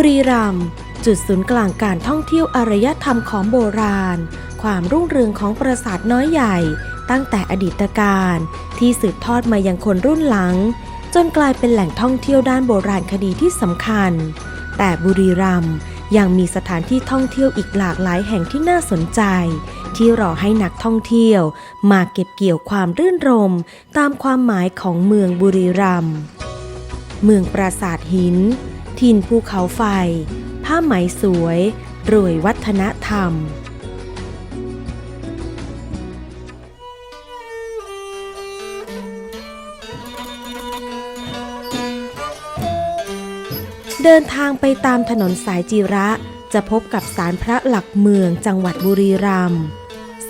บุรีรัมย์จุดศูนย์กลางการท่องเที่ยวอารยธรรมของโบราณ ความรุ่งเรืองของปราสาทน้อยใหญ่ ตั้งแต่อดีตการ ที่สืบทอดมายังคนรุ่นหลัง จนกลายเป็นแหล่งท่องเที่ยวด้านโบราณคดีที่สำคัญ แต่บุรีรัมย์ยังมีสถานที่ท่องเที่ยวอีกหลากหลายแห่งที่น่าสนใจ ที่รอให้นักท่องเที่ยว มาเก็บเกี่ยวความรื่นรม ตามความหมายของเมืองบุรีรัมย์เมืองปราสาทหิน ถิ่นภูเขาไฟ ผ้าไหมสวยรวยวัฒนธรรม เดินทางไปตามถนนสายจิระจะพบกับศาลพระหลักเมืองจังหวัดบุรีรัมย์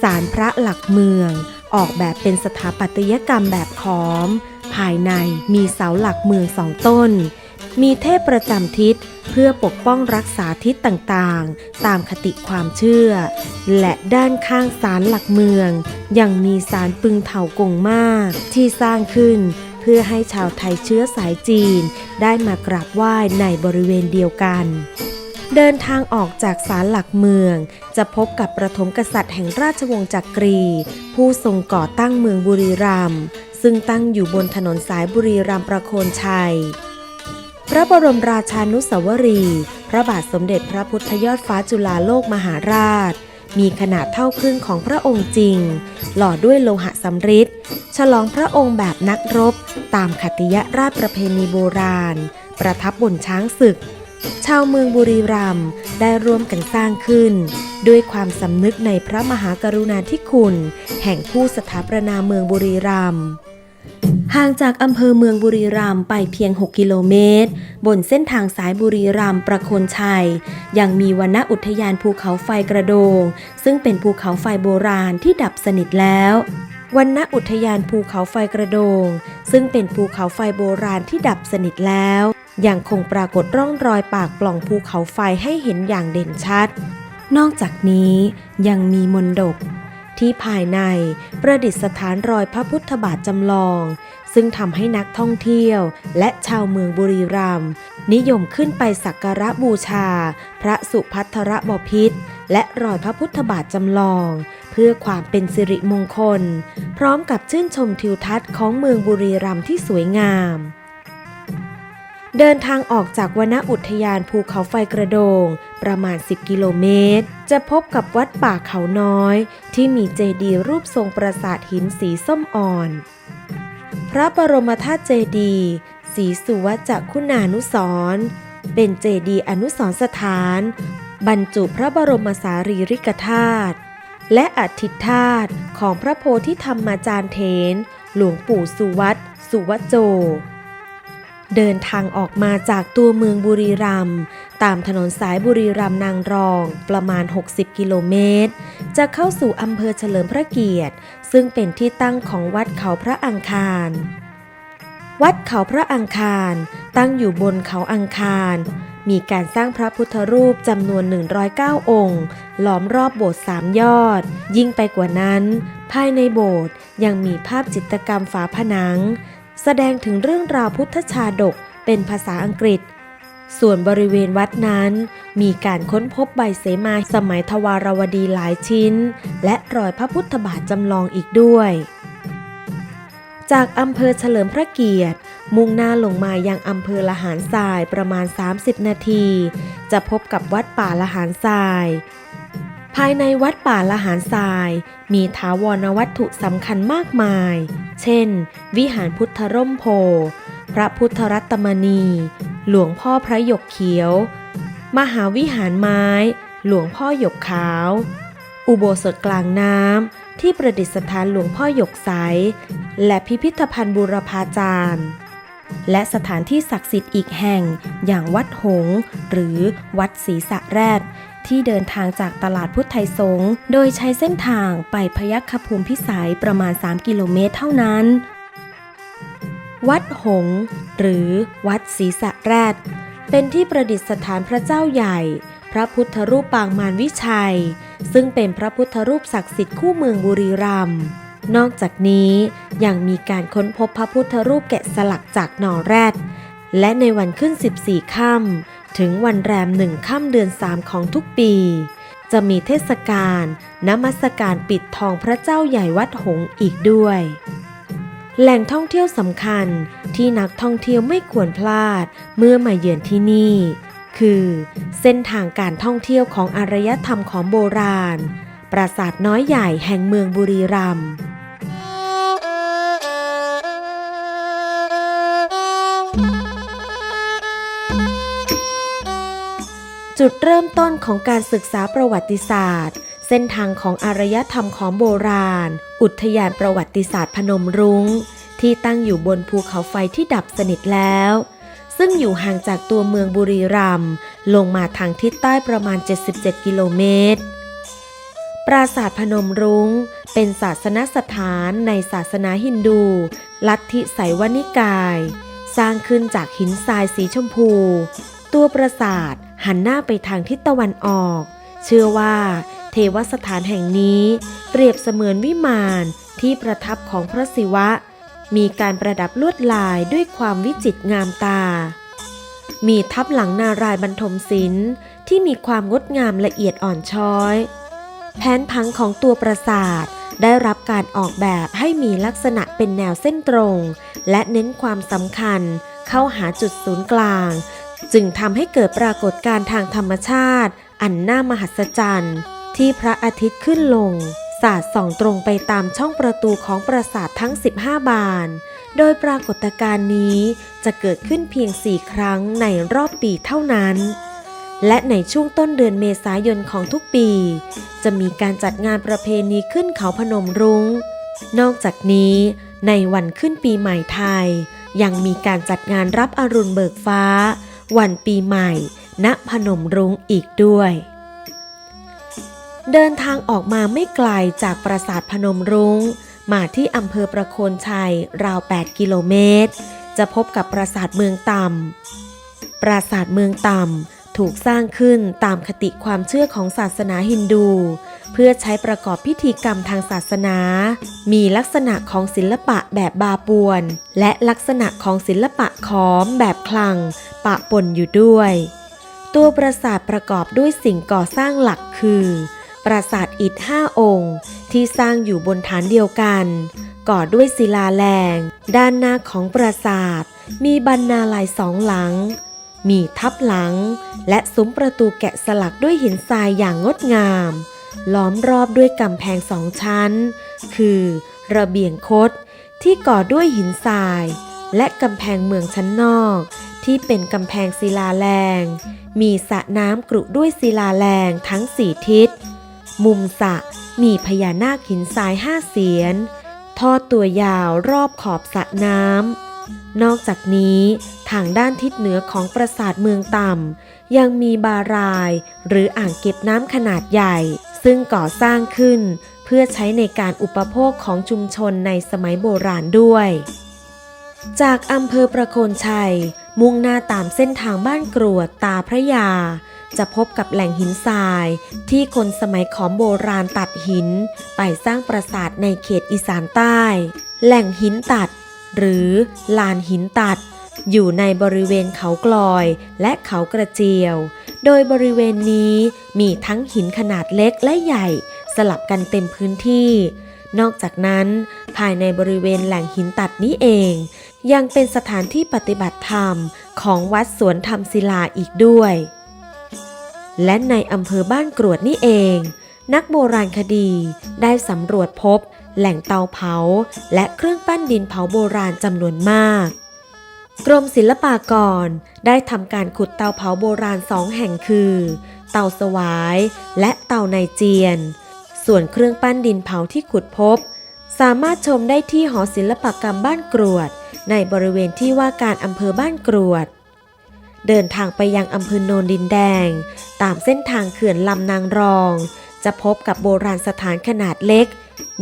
ศาลพระหลักเมืองออกแบบเป็นสถาปัตยกรรมแบบขอม ภายในมีเสาหลักเมืองสองต้น มีเทพประจำทิศเพื่อปกป้องรักษาทิศต่างๆ ตามคติความเชื่อ และด้านข้างศาลหลักเมือง ยังมีศาลปึงเถากงมาก ที่สร้างขึ้นเพื่อให้ชาวไทยเชื้อสายจีน ได้มากราบไหว้ในบริเวณเดียวกันเดินทางออกจากศาลหลักเมือง จะพบกับประถมกษัตริย์แห่งราชวงศ์จักรี ผู้ทรงก่อตั้งเมืองบุรีรัมย์ซึ่งตั้งอยู่บนถนนสายบุรีรัมย์ประโคนชัย พระบรมราชานุสาวรี พระบาทสมเด็จพระพุทธยอดฟ้าจุฬาโลกมหาราช มีขนาดเท่าครึ่งของพระองค์จริง หล่อด้วยโลหะสำริดฉลองพระองค์แบบนักรบ ตามคติยราชประเพณีโบราณ ประทับบนช้างศึก ชาวเมืองบุรีรัมย์ได้ร่วมกันสร้างขึ้น ด้วยความสำนึกในพระมหากรุณาธิคุณ แห่งผู้สถาปนาเมืองบุรีรัมย์ ห่างจากอำเภอเมืองบุรีรัมย์ไปเพียง 6 กิโลเมตร บนเส้นทางสายบุรีรัมย์ประโคนชัย ยังมีวนอุทยานภูเขาไฟกระโดง ซึ่งเป็นภูเขาไฟโบราณที่ดับสนิทแล้ววนอุทยานภูเขาไฟกระโดง ซึ่งเป็นภูเขาไฟโบราณที่ดับสนิทแล้วยังคงปรากฏร่องรอยปากปล่องภูเขาไฟให้เห็นอย่างเด่นชัด นอกจากนี้ยังมีมนดบที่ภายในประดิษฐานรอยพระพุทธบาทจำลอง ซึ่งทำให้นักท่องเที่ยว และชาวเมืองบุรีรัมย์นิยมขึ้นไปสักการะบูชา พระสุพัทรบพิตรและรอยพระพุทธบาทจำลอง เพื่อความเป็นสิริมงคล พร้อมกับชื่นชมทิวทัศน์ของเมืองบุรีรัมย์ที่สวยงาม เดินทางออกจากวนอุทยานภูเขาไฟกระโดง ประมาณ 10 กิโลเมตร จะพบกับวัดป่าเขาน้อย ที่มีเจดีย์รูปทรงปราสาทหินสีส้มอ่อน พระบรมธาตุเจดีย์สีสุวัจจคุณานุสรเป็นเจดีย์อนุสรสถาน บรรจุพระบรมสารีริกธาตุและอธิธาตุของพระโพธิธรรมาจารย์เทน หลวงปู่สุวัตสุวัจโจ เดินทางออกมาจากตัวเมืองบุรีรัมย์ตามถนนสายบุรีรัมย์นางรอง ประมาณ 60 กิโลเมตร จะเข้าสู่อำเภอเฉลิมพระเกียรติ ซึ่งเป็นที่ตั้งของวัดเขาพระอังคาร วัดเขาพระอังคาร ตั้งอยู่บนเขาอังคาร มีการสร้างพระพุทธรูปจำนวน 109 องค์ล้อมรอบโบสถ์สามยอด ยิ่งไปกว่านั้น ภายในโบสถ์ยังมีภาพจิตรกรรมฝาผนัง แสดงถึงเรื่องราวพุทธชาดกเป็นภาษาอังกฤษ ส่วนบริเวณวัดนั้น มีการค้นพบใบเสมาสมัยทวารวดีหลายชิ้น และรอยพระพุทธบาทจำลองอีกด้วย จากอำเภอเฉลิมพระเกียรติ มุ่งหน้าลงมายังอำเภอละหารทรายประมาณ 30 นาที จะพบกับวัดป่าละหารทราย ภายในวัดป่าละหารทราย มีถาวรวัตถุสำคัญมากมาย เช่น วิหารพุทธร่มโพ พระพุทธรัตมณี หลวงพ่อพระหยกเขียว มหาวิหารไม้ หลวงพ่อหยกขาว อุโบสถกลางน้ำที่ประดิษฐานหลวงพ่อหยกใส และพิพิธภัณฑ์บูรพาจารย์ และสถานที่ศักดิ์สิทธิ์อีกแห่งอย่างวัดหง หรือวัดศรีสะแรด ที่เดินทางจากตลาดพุทธไทยสง โดยใช้เส้นทางไปพยัคฆภูมิพิสัยประมาณ 3 กิโลเมตรเท่านั้น วัดหง หรือวัดศรีสะแรด เป็นที่ประดิษฐานพระเจ้าใหญ่ พระพุทธรูปปางมารวิชัย ซึ่งเป็นพระพุทธรูปศักดิ์สิทธิ์คู่เมืองบุรีรัมย์นอกจากนี้ยังมีการค้นพบพระพุทธรูปแกะสลักจากหนอแรด และในวันขึ้น 14 ค่ำ ถึงวันแรมหนึ่งค่ำเดือนสามของทุกปี จะมีเทศกาลนมัสการปิดทองพระเจ้าใหญ่วัดหงอีกด้วย แหล่งท่องเที่ยวสำคัญที่นักท่องเที่ยวไม่ควรพลาดเมื่อมาเยือนที่นี่ คือ เส้นทางการท่องเที่ยวของอารยธรรมของโบราณ ปราสาทน้อยใหญ่แห่งเมืองบุรีรัมย์ จุดเริ่มต้นของการศึกษาประวัติศาสตร์ เส้นทางของอารยธรรมของโบราณ อุทยานประวัติศาสตร์พนมรุง้ง ที่ตั้งอยู่บนภูเขาไฟที่ดับสนิทแล้ว ซึ่งอยู่ห่างจากตัวเมืองบุรีรัมย์ลงมาทางทิศใต้ประมาณ 77 กิโลเมตร ปราสาทพนมรุง้ง เป็นศาสนสถานในศาสนาฮินดู ลัทธิไสยวนิกาย สร้างขึ้นจากหินทรายสีชมพู ตัวปราสาท หันหน้าไปทางทิศตะวันออก เชื่อว่า เทวสถานแห่งนี้เปรียบเสมือนวิมานที่ประทับของพระศิวะ มีการประดับลวดลายด้วยความวิจิตรงามตา มีทับหลังนารายบรรทมศิลป์ที่มีความงดงามละเอียดอ่อนช้อย แผนผังของตัวปราสาทได้รับการออกแบบให้มีลักษณะเป็นแนวเส้นตรง และเน้นความสำคัญเข้าหาจุดศูนย์กลาง จึงทำให้เกิดปรากฏการณ์ทางธรรมชาติ อันน่ามหัศจรรย์ ที่พระอาทิตย์ขึ้นลง สาดส่องตรงไปตามช่องประตูของปราสาททั้ง 15 บาน โดยปรากฏการณ์นี้จะเกิดขึ้นเพียง4ครั้งในรอบปีเท่านั้น และในช่วงต้นเดือนเมษายนของทุกปี จะมีการจัดงานประเพณีขึ้นเขาพนมรุง้ง นอกจากนี้ในวันขึ้นปีใหม่ไทย ยังมีการจัดงานรับอรุณเบิกฟ้า วันปีใหม่ ณพนมรุ้งอีกด้วย เดินทางออกมาไม่ไกลจากปราสาทพนมรุง้ง มาที่อำเภอประโคนชัย ราว 8 กิโลเมตร จะพบกับปราสาทเมืองต่ำปราสาทเมืองต่ำถูกสร้างขึ้นตามคติความเชื่อของศาสนาฮินดู เพื่อใช้ประกอบพิธีกรรมทางศาสนา มีลักษณะของศิลปะแบบบาปวน และลักษณะของศิลปะขอมแบบคลัง ปะปนอยู่ด้วย ตัวปราสาทประกอบด้วยสิ่งก่อสร้างหลักคือ ปราสาทอิฐห้าองค์ ที่สร้างอยู่บนฐานเดียวกัน ก่อด้วยศิลาแรง ด้านหน้าของปราสาท มีบรรณาลายสองหลังมีทับหลัง และซุ้มประตูแกะสลักด้วยหินทรายอย่างงดงาม ล้อมรอบด้วยกำแพงสองชั้น คือ ระเบียงคดที่ก่อด้วยหินทราย และกำแพงเมืองชั้นนอก ที่เป็นกำแพงศิลาแรง มีสระน้ำกรุด้วยศิลาแรงทั้งสี่ทิศ มุมสระมีพญานาคหินทรายห้าเสียน ทอดตัวยาวรอบขอบสระน้ำนอกจากนี้ทางด้านทิศเหนือของปราสาทเมืองต่ำ ยังมีบาราย หรืออ่างเก็บน้ำขนาดใหญ่ ซึ่งก่อสร้างขึ้นเพื่อใช้ในการอุปโภคของชุมชนในสมัยโบราณด้วย จากอำเภอประโคนชัย มุ่งหน้าตามเส้นทางบ้านกรวดตาพระยา จะพบกับแหล่งหินทราย ที่คนสมัยขอมโบราณตัดหิน ไปสร้างปราสาทในเขตอีสานใต้ แหล่งหินตัด หรือลานหินตัด อยู่ในบริเวณเขากลอยและเขากระเจียว โดยบริเวณนี้มีทั้งหินขนาดเล็กและใหญ่สลับกันเต็มพื้นที่ นอกจากนั้น ภายในบริเวณแหล่งหินตัดนี้เอง ยังเป็นสถานที่ปฏิบัติธรรมของวัดสวนธรรมศิลาอีกด้วย และในอำเภอบ้านกรวดนี่เอง นักโบราณคดีได้สำรวจพบแหล่งเตาเผา และเครื่องปั้นดินเผาโบราณจำนวนมาก กรมศิลปากรได้ทำการขุดเตาเผาโบราณสองแห่งคือ เตาสวายและเตาในเจียน ส่วนเครื่องปั้นดินเผาที่ขุดพบ สามารถชมได้ที่หอศิลปกรรมบ้านกรวด ในบริเวณที่ว่าการอำเภอบ้านกรวด เดินทางไปยังอำเภอโนนดินแดง ตามเส้นทางเขื่อนลำนางรอง จะพบกับโบราณสถานขนาดเล็ก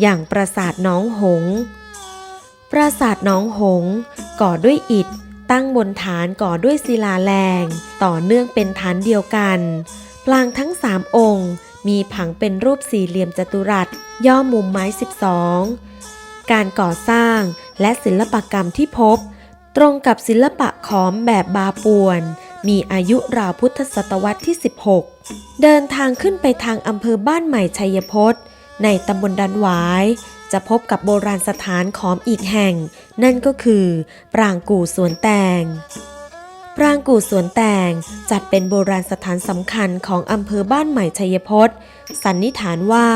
อย่างปราสาทน้องหงส์ปราสาทน้องหงส์ก่อด้วยอิฐ ตั้งบนฐานก่อด้วยศิลาแรง ต่อเนื่องเป็นฐานเดียวกันปลางทั้งสามองค์ มีผังเป็นรูปสี่เหลี่ยมจัตุรัส ย่อมุมไม้ 12 การก่อสร้างและศิลปกรรมที่พบ ตรงกับศิลปะขอมแบบบาปวน มีอายุราวพุทธศตวรรษที่ 16 เดินทางขึ้นไปทางอำเภอบ้านใหม่ชัยพจน์ในตำบลดันหวาย จะพบกับโบราณสถานของอีกแห่ง นั่นก็คือ ปรางกู่สวนแตง ปรางกู่สวนแตงจัดเป็นโบราณสถานสำคัญของอำเภอบ้านใหม่ชัยพจน์สันนิษฐานว่า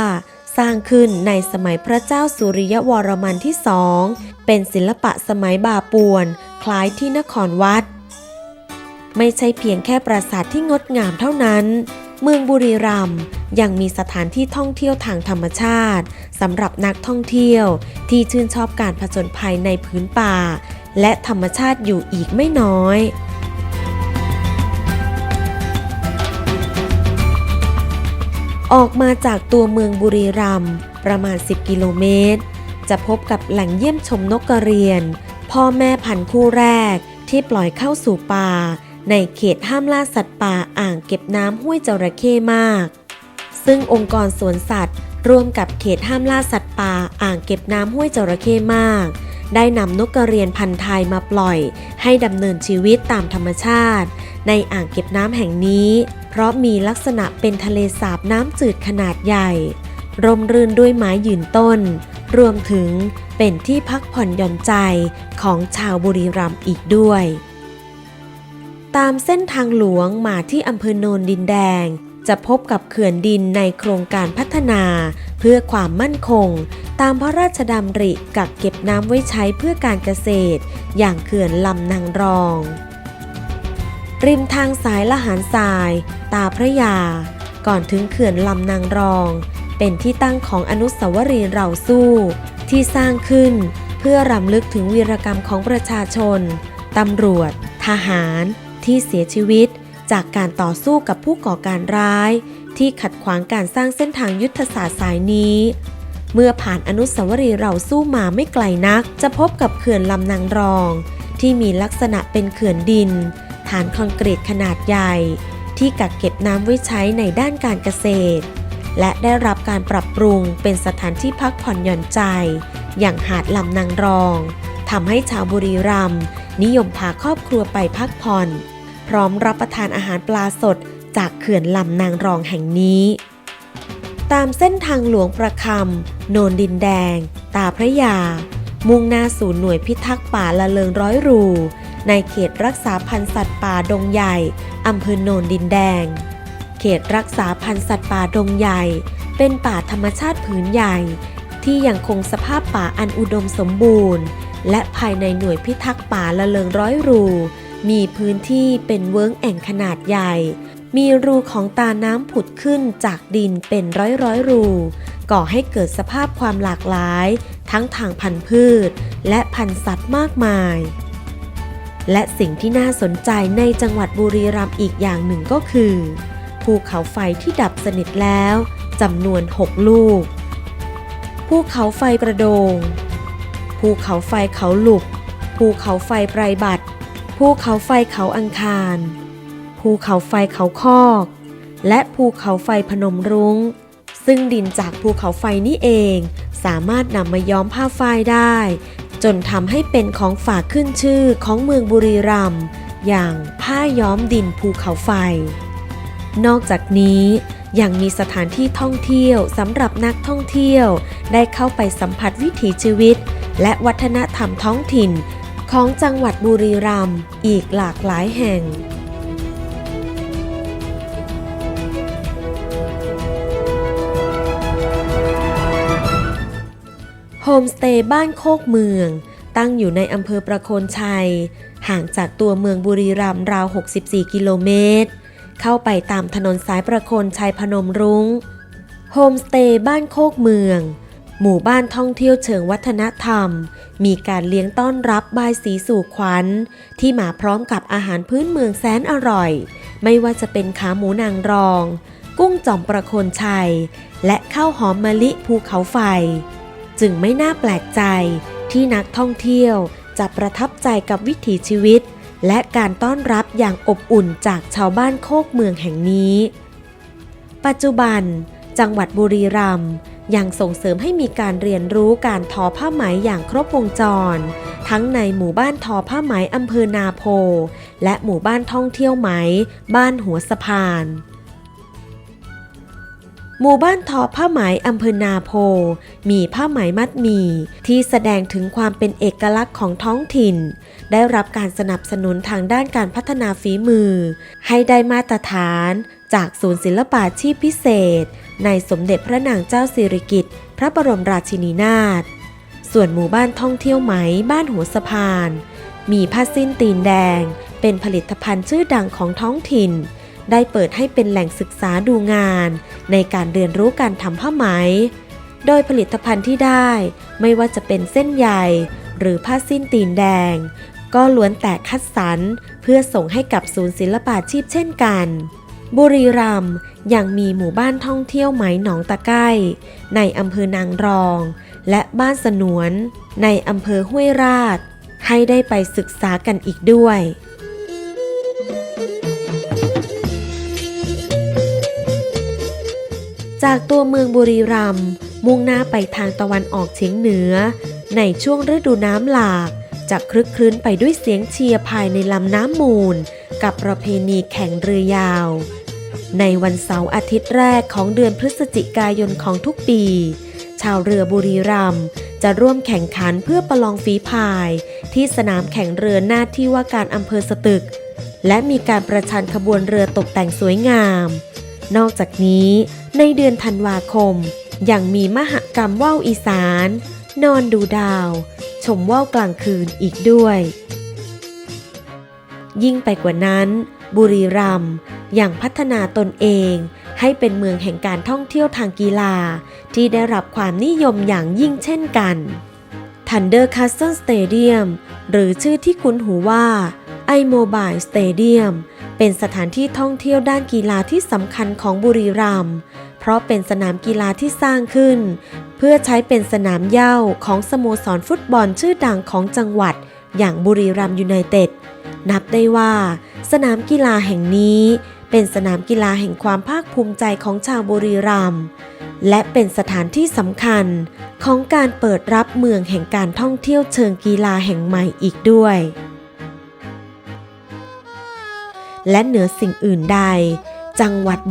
สร้างขึ้นในสมัยพระเจ้าสุริยวรมันที่สอง เป็นศิลปะสมัยบาปวน คล้ายที่นครวัด ไม่ใช่เพียงแค่ปราสาทที่งดงามเท่านั้น เมืองบุรีรัมย์ยังมีสถานที่ท่องเที่ยวทางธรรมชาติสำหรับนักท่องเที่ยวที่ชื่นชอบการผจญภัยในพื้นป่า และธรรมชาติอยู่อีกไม่น้อยออกมาจากตัวเมืองบุรีรัมย์ประมาณ 10 กิโลเมตร จะพบกับแหล่งเยี่ยมชมนกกระเรียน พ่อแม่พันธุ์คู่แรกที่ปล่อยเข้าสู่ป่า ในเขตห้ามล่าสัตว์ป่าอ่างเก็บน้ำห้วยจระเข้มาก ซึ่งองค์กรสวนสัตว์ ร่วมกับเขตห้ามล่าสัตว์ป่าอ่างเก็บน้ำห้วยจระเข้มาก ได้นำนกกระเรียนพันธุ์ไทยมาปล่อย ให้ดำเนินชีวิตตามธรรมชาติ ในอ่างเก็บน้ำแห่งนี้ เพราะมีลักษณะเป็นทะเลสาบน้ำจืดขนาดใหญ่ ร่มรื่นด้วยไม้ยืนต้น รวมถึงเป็นที่พักผ่อนหย่อนใจของชาวบุรีรัมย์อีกด้วย ตามเส้นทางหลวงมาที่อำเภอโนนดินแดง จะพบกับเขื่อนดินในโครงการพัฒนา เพื่อความมั่นคง ตามพระราชดำริกักเก็บน้ำไว้ใช้เพื่อการเกษตร อย่างเขื่อนลำนางรอง ริมทางสายละหารทราย ตาพระยา ก่อนถึงเขื่อนลำนางรอง เป็นที่ตั้งของอนุสาวรีย์เราสู้ ที่สร้างขึ้น เพื่อรำลึกถึงวีรกรรมของประชาชนตำรวจ ทหาร ที่เสียชีวิตจากการต่อสู้กับผู้ก่อการร้าย ที่ขัดขวางการสร้างเส้นทางยุทธศาสตร์สายนี้ เมื่อผ่านอนุสาวรีย์เราสู้มาไม่ไกลนัก จะพบกับเขื่อนลำนางรอง ที่มีลักษณะเป็นเขื่อนดิน ฐานคอนกรีตขนาดใหญ่ ที่กักเก็บน้ำไว้ใช้ในด้านการเกษตร และได้รับการปรับปรุงเป็นสถานที่พักผ่อนหย่อนใจ อย่างหาดลำนางรองทำให้ชาวบุรีรัมย์นิยมพาครอบครัวไปพักผ่อน พร้อมรับประทานอาหารปลาสดจากเขื่อนลำนางรองแห่งนี้ ตามเส้นทางหลวงประคำโนนดินแดง ตาพระยา มุ่งหน้าสู่หน่วยพิทักษ์ป่าละเลิงร้อยรู ในเขตรักษาพันธุ์สัตว์ป่าดงใหญ่อำเภอโนนดินแดง เขตรักษาพันธุ์สัตว์ป่าดงใหญ่ เป็นป่าธรรมชาติผืนใหญ่ ที่ยังคงสภาพป่าอันอุดมสมบูรณ์ และภายในหน่วยพิทักษ์ป่าละเลิงร้อยรู มีพื้นที่เป็นเวิ้งแอ่งขนาดใหญ่ มีรูของตาน้ำผุดขึ้นจากดินเป็นร้อยร้อยรู ก่อให้เกิดสภาพความหลากหลาย ทั้งทางพันธุ์พืช และพันธุ์สัตว์มากมาย และสิ่งที่น่าสนใจในจังหวัดบุรีรัมย์อีกอย่างหนึ่งก็คือ ภูเขาไฟที่ดับสนิทแล้วจำนวน 6 ลูก ภูเขาไฟประโดง ภูเขาไฟเขาหลุก ภูเขาไฟไพรบัตร ภูเขาไฟเขาอังคาร ภูเขาไฟเขาคอก และภูเขาไฟพนมรุง้ง ซึ่งดินจากภูเขาไฟนี้เอง สามารถนำมาย้อมผ้าฝ้ายได้ จนทำให้เป็นของฝากขึ้นชื่อของเมืองบุรีรัมย์อย่างผ้าย้อมดินภูเขาไฟ นอกจากนี้ยังมีสถานที่ท่องเที่ยวสำหรับนักท่องเที่ยว ได้เข้าไปสัมผัสวิถีชีวิต และวัฒนธรรมท้องถิ่น ของจังหวัดบุรีรัมย์อีกหลากหลายแห่งโฮมสเตย์บ้านโคกเมือง ตั้งอยู่ในอำเภอประโคนชัย ห่างจากตัวเมืองบุรีรัมย์ราว 64 กิโลเมตร เข้าไปตามถนนสายประโคนชัยพนมรุง้งโฮมสเตย์บ้านโคกเมือง หมู่บ้านท่องเที่ยวเชิงวัฒนธรรม มีการเลี้ยงต้อนรับบายสีสู่ขวัญ ที่มาพร้อมกับอาหารพื้นเมืองแสนอร่อย ไม่ว่าจะเป็นขาหมูนางรอง กุ้งจอมประโคนชัย และข้าวหอมมะลิภูเขาไฟ จึงไม่น่าแปลกใจที่นักท่องเที่ยวจะประทับใจกับวิถีชีวิต และการต้อนรับอย่างอบอุ่นจากชาวบ้านโคกเมืองแห่งนี้ ปัจจุบัน จังหวัดบุรีรัมย์ ยังส่งเสริมให้มีการเรียนรู้การทอผ้าไหมอย่างครบวงจร ทั้งในหมู่บ้านทอผ้าไหมอำเภอนาโพ และหมู่บ้านท่องเที่ยวไหม บ้านหัวสะพานหมู่บ้านทอผ้าไหมอำเภอนาโพ มีผ้าไหมมัดหมี่ที่แสดงถึงความเป็นเอกลักษณ์ของท้องถิ่น ได้รับการสนับสนุนทางด้านการพัฒนาฝีมือ ให้ได้มาตรฐาน จากศูนย์ศิลปาชีพพิเศษ ในสมเด็จพระนางเจ้าสิริกิติ์พระบรมราชินีนาถส่วนหมู่บ้านท่องเที่ยวไหมบ้านหัวสะพาน มีผ้าสิ้นตีนแดง เป็นผลิตภัณฑ์ชื่อดังของท้องถิ่น ได้เปิดให้เป็นแหล่งศึกษาดูงาน ในการเรียนรู้การทำผ้าไหม โดยผลิตภัณฑ์ที่ได้ไม่ว่าจะเป็นเส้นใยหรือผ้าสิ้นตีนแดง ก็ล้วนแต่คัดสรรเพื่อส่งให้กับศูนย์ศิลปาชีพเช่นกัน บุรีรัมย์ยังมีหมู่บ้านท่องเที่ยวไหมหนองตะไก้ในอำเภอนางรอง และบ้านสนวน ในอำเภอห้วยราช ให้ได้ไปศึกษากันอีกด้วยจากตัวเมืองบุรีรัมย์มุ่งหน้าไปทางตะวันออกเฉียงเหนือ ในช่วงฤดูน้ำหลากจะคลึกคลื้นไปด้วยเสียงเชียร์ภายในลำน้ำมูล กับประเพณีแข่งเรือยาว ในวันเสาร์อาทิตย์แรกของเดือนพฤศจิกายนของทุกปี ชาวเรือบุรีรัมย์จะร่วมแข่งขันเพื่อประลองฝีพาย ที่สนามแข่งเรือหน้าที่ว่าการอำเภอสตึก และมีการประชันขบวนเรือตกแต่งสวยงาม นอกจากนี้ในเดือนธันวาคม ยังมีมหกรรมว่าวอีสาน นอนดูดาว ชมว่าวกลางคืนอีกด้วย ยิ่งไปกว่านั้น บุรีรัมย์ยังพัฒนาตนเอง ให้เป็นเมืองแห่งการท่องเที่ยวทางกีฬา ที่ได้รับความนิยมอย่างยิ่งเช่นกัน Thunder Castle Stadium หรือชื่อที่คุ้นหูว่า iMobile Stadium เป็นสถานที่ท่องเที่ยวด้านกีฬาที่สำคัญของบุรีรัมย์ เพราะเป็นสนามกีฬาที่สร้างขึ้น เพื่อใช้เป็นสนามเย้าของสโมสรฟุตบอลชื่อดังของจังหวัด อย่างบุรีรัมย์ยูไนเต็ด นับได้ว่า สนามกีฬาแห่งนี้เป็นสนามกีฬาแห่งความภาคภูมิใจของชาวบุรีรัมย์และเป็นสถานที่สำคัญของการเปิดรับเมืองแห่งการท่องเที่ยวเชิงกีฬาแห่งใหม่อีกด้วย และเหนือสิ่งอื่นใด จังหวัด